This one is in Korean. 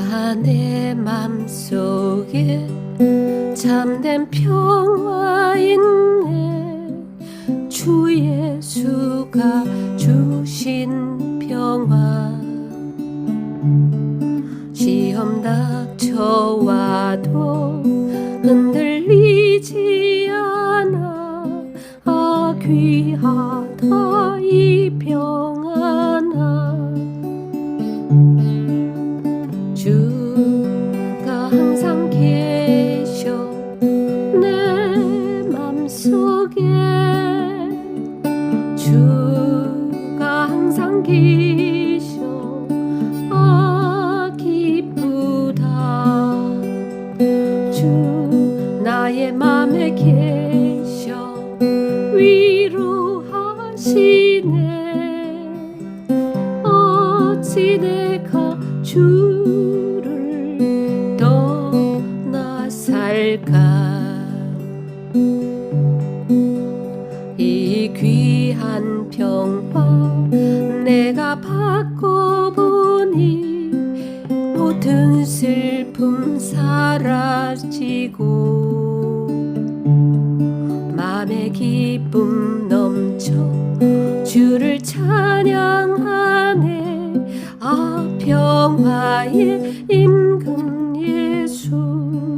아, 내 맘속에 참된 평화 있네. 주 예수가 주신 평화. 시험 닥쳐와도 흔들리지 않아. 아 귀하다 이평 주가 항상 계셔. 아 기쁘다. 주 나의 맘에 계셔. 위로하시네. 어찌 내가 주를 떠나 살까 이 귀한 평화 내가 받고 보니 모든 슬픔 사라지고 맘의 기쁨 넘쳐 주를 찬양하네. 아 평화의 임금 예수